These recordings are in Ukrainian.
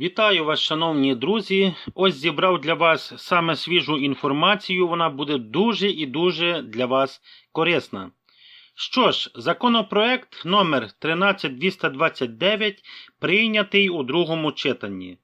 Вітаю вас, шановні друзі. Ось зібрав для вас саме свіжу інформацію. Вона буде дуже і дуже для вас корисна. Що ж, законопроект номер 13229 прийнятий у другому читанні.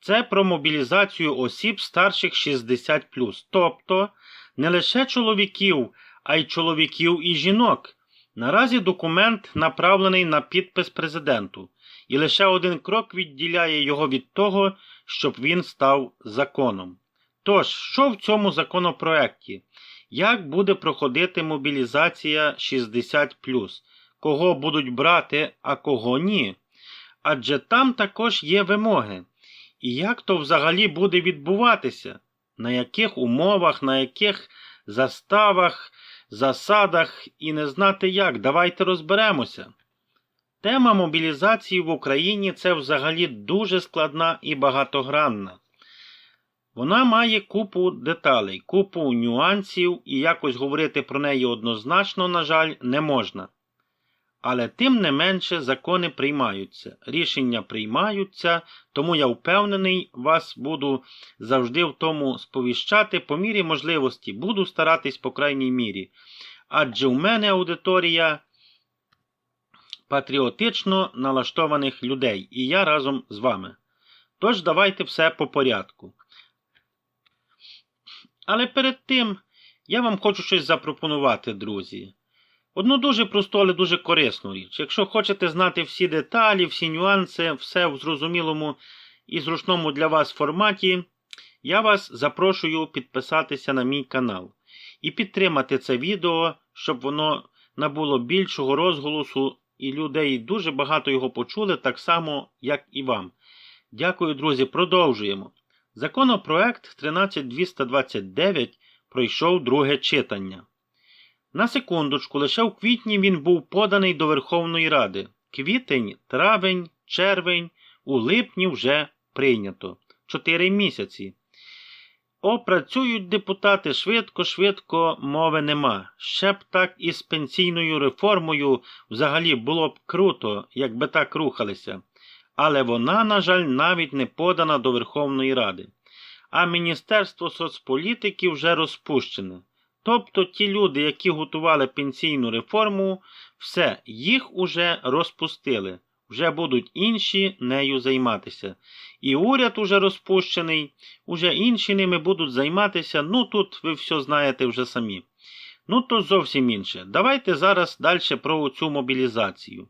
Це про мобілізацію осіб старших 60 тобто не лише чоловіків, а й чоловіків і жінок. Наразі документ направлений на підпис президенту і лише один крок відділяє його від того, щоб він став законом. Тож, що в цьому законопроекті? Як буде проходити мобілізація 60 Кого будуть брати, а кого ні? Адже там також є вимоги. І як то взагалі буде відбуватися? На яких умовах, на яких заставах, засадах і не знати як? Давайте розберемося. Тема мобілізації в Україні це взагалі дуже складна і багатогранна. Вона має купу деталей, купу нюансів, і якось говорити про неї однозначно, на жаль, не можна. Але тим не менше закони приймаються, рішення приймаються, тому я впевнений, вас буду завжди в тому сповіщати по мірі можливості, буду старатись по крайній мірі. Адже у мене аудиторія патріотично налаштованих людей, і я разом з вами. Тож давайте все по порядку. Але перед тим я вам хочу щось запропонувати, друзі. Одну дуже просту, але дуже корисну річ. Якщо хочете знати всі деталі, всі нюанси, все в зрозумілому і зручному для вас форматі, я вас запрошую підписатися на мій канал і підтримати це відео, щоб воно набуло більшого розголосу і людей дуже багато його почули, так само, як і вам. Дякую, друзі, продовжуємо. Законопроект 13229 пройшов друге читання. На секундочку, лише в квітні він був поданий до Верховної Ради. Квітень, травень, червень, у липні вже прийнято. Чотири місяці. Опрацюють депутати швидко, швидко, мови нема. Ще б так і з пенсійною реформою взагалі було б круто, якби так рухалися. Але вона, на жаль, навіть не подана до Верховної Ради. А Міністерство соцполітики вже розпущене. Тобто ті люди, які готували пенсійну реформу, все, їх уже розпустили, вже будуть інші нею займатися. І уряд уже розпущений, уже інші ними будуть займатися. Ну тут ви все знаєте вже самі. Ну то зовсім інше. Давайте зараз далі про цю мобілізацію.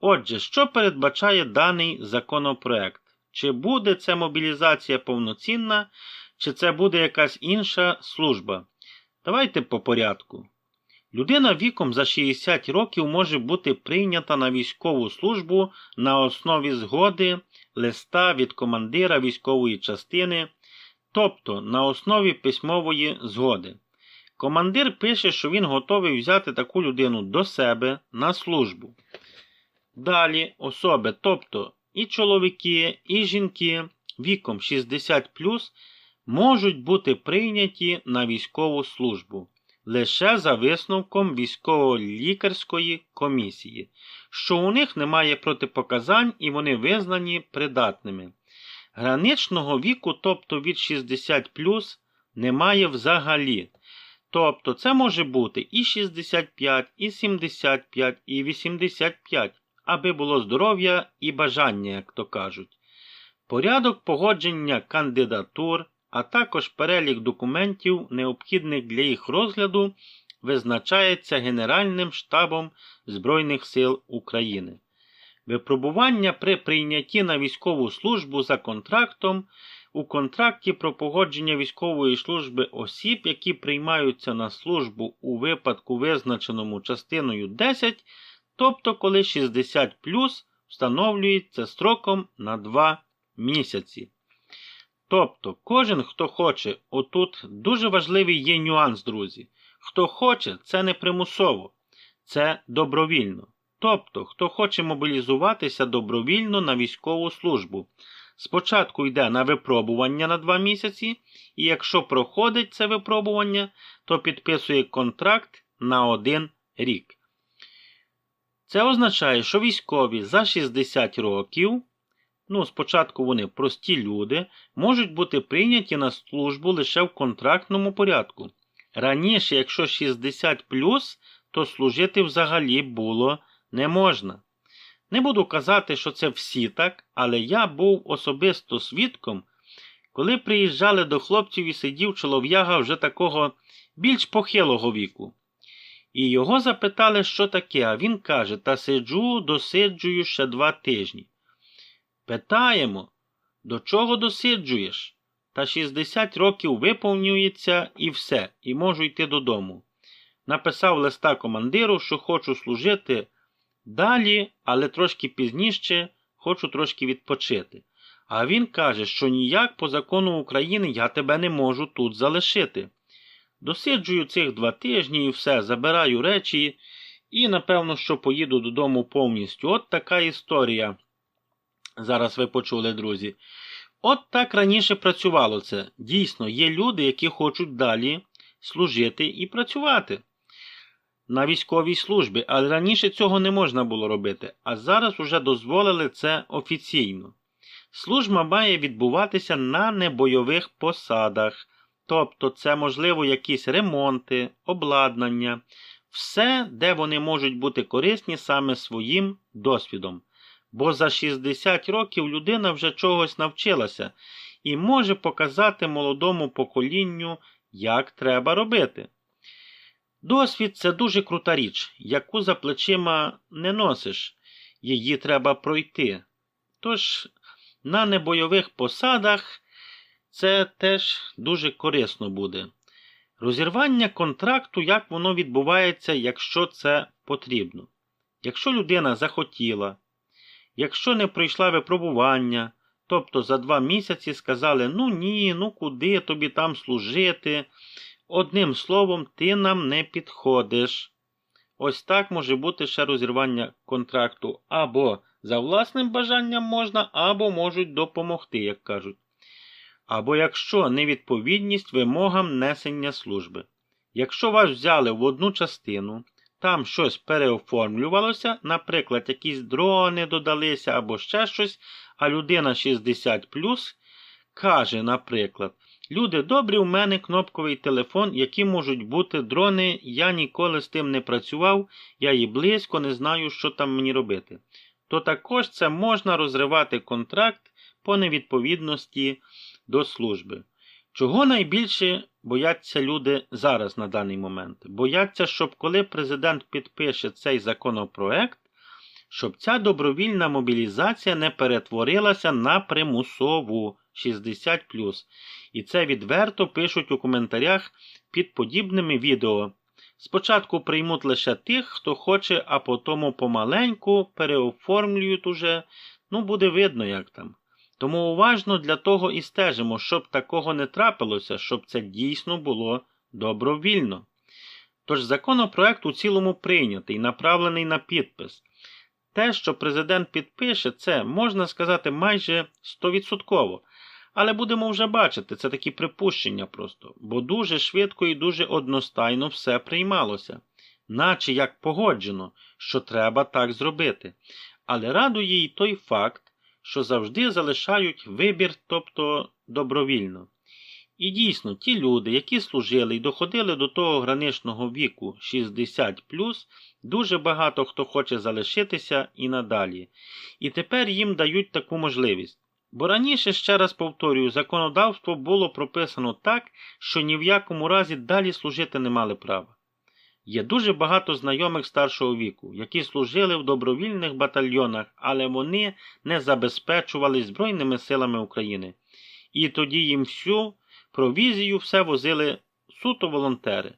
Отже, що передбачає даний законопроект? Чи буде ця мобілізація повноцінна, чи це буде якась інша служба? Давайте по порядку. Людина віком за 60 років може бути прийнята на військову службу на основі згоди листа від командира військової частини, тобто на основі письмової згоди. Командир пише, що він готовий взяти таку людину до себе на службу. Далі особи, тобто і чоловіки, і жінки віком 60 можуть бути прийняті на військову службу лише за висновком військово-лікарської комісії, що у них немає протипоказань і вони визнані придатними. Граничного віку, тобто від 60 немає взагалі. Тобто це може бути і 65, і 75, і 85, аби було здоров'я і бажання, як то кажуть. Порядок погодження кандидатур, а також перелік документів, необхідних для їх розгляду, визначається Генеральним штабом Збройних сил України. Випробування при прийнятті на військову службу за контрактом у контракті про погодження військової служби осіб, які приймаються на службу у випадку, визначеному частиною 10, тобто коли 60 встановлюється строком на 2 місяці. Тобто, кожен, хто хоче, отут дуже важливий є нюанс, друзі. Хто хоче, це не примусово, це добровільно. Тобто, хто хоче мобілізуватися добровільно на військову службу. Спочатку йде на випробування на 2 місяці, і якщо проходить це випробування, то підписує контракт на 1 рік. Це означає, що військові за 60 років ну, спочатку вони прості люди, можуть бути прийняті на службу лише в контрактному порядку. Раніше, якщо 60 то служити взагалі було не можна. Не буду казати, що це всі так, але я був особисто свідком, коли приїжджали до хлопців і сидів чолов'яга вже такого більш похилого віку. І його запитали, що таке, а він каже: Та сиджу, досиджую ще два тижні. Питаємо, до чого досиджуєш? Та 60 років виповнюється і все, і можу йти додому. Написав листа командиру, що хочу служити далі, але трошки пізніше хочу трошки відпочити. А він каже, що ніяк по закону України я тебе не можу тут залишити. Досиджую цих два тижні і все, забираю речі, і напевно, що поїду додому повністю. От така історія. Зараз ви почули, друзі. От так раніше працювало це. Дійсно, є люди, які хочуть далі служити і працювати на військовій службі, але раніше цього не можна було робити, а зараз уже дозволили це офіційно. Служба має відбуватися на небойових посадах, тобто це, можливо, якісь ремонти, обладнання, все, де вони можуть бути корисні саме своїм досвідом. Бо за 60 років людина вже чогось навчилася і може показати молодому поколінню, як треба робити. Досвід це дуже крута річ, яку за плечима не носиш, її треба пройти. Тож на небойових посадах це теж дуже корисно буде. Розірвання контракту, як воно відбувається, якщо це потрібно. Якщо людина захотіла, якщо не пройшла випробування, тобто за два місяці сказали, ну ні, ну куди тобі там служити, одним словом, ти нам не підходиш. Ось так може бути ще розірвання контракту або за власним бажанням можна, або можуть допомогти, як кажуть. Або якщо невідповідність вимогам несення служби. Якщо вас взяли в одну частину, там щось переоформлювалося, наприклад, якісь дрони додалися або ще щось, а людина 60 каже, наприклад, Люди добрі, у мене кнопковий телефон, які можуть бути дрони, я ніколи з тим не працював, я і близько не знаю, що там мені робити. То також це можна розривати контракт по невідповідності до служби. Чого найбільше бояться люди зараз на даний момент? Бояться, щоб коли президент підпише цей законопроект, щоб ця добровільна мобілізація не перетворилася на примусову 60. І це відверто пишуть у коментарях під подібними відео. Спочатку приймуть лише тих, хто хоче, а потім помаленьку переоформлюють уже, ну буде видно, як там. Тому уважно для того і стежимо, щоб такого не трапилося, щоб це дійсно було добровільно. Тож законопроект у цілому прийнятий, направлений на підпис. Те, що президент підпише, це можна сказати майже 100%. Але будемо вже бачити, це такі припущення просто, бо дуже швидко і дуже одностайно все приймалося, наче як погоджено, що треба так зробити. Але радує й той факт, що завжди залишають вибір, тобто добровільно. І дійсно, ті люди, які служили і доходили до того граничного віку 60, дуже багато хто хоче залишитися і надалі. І тепер їм дають таку можливість. Бо раніше, ще раз повторюю, законодавство було прописано так, що ні в якому разі далі служити не мали права. Є дуже багато знайомих старшого віку, які служили в добровільних батальйонах, але вони не забезпечували Збройними силами України. І тоді їм всю провізію все возили суто волонтери.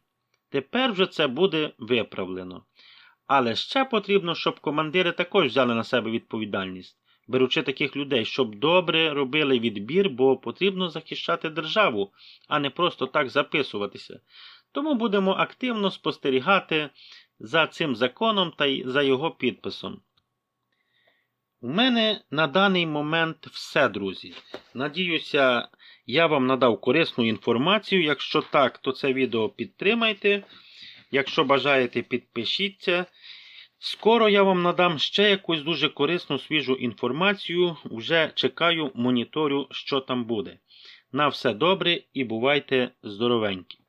Тепер вже це буде виправлено. Але ще потрібно, щоб командири також взяли на себе відповідальність беручи таких людей, щоб добре робили відбір, бо потрібно захищати державу, а не просто так записуватися. Тому будемо активно спостерігати за цим законом та за його підписом. У мене на даний момент все, друзі. Надіюся, я вам надав корисну інформацію. Якщо так, то це відео підтримайте. Якщо бажаєте, підпишіться. Скоро я вам надам ще якусь дуже корисну свіжу інформацію. Вже чекаю, моніторю, що там буде. На все добре і бувайте здоровенькі.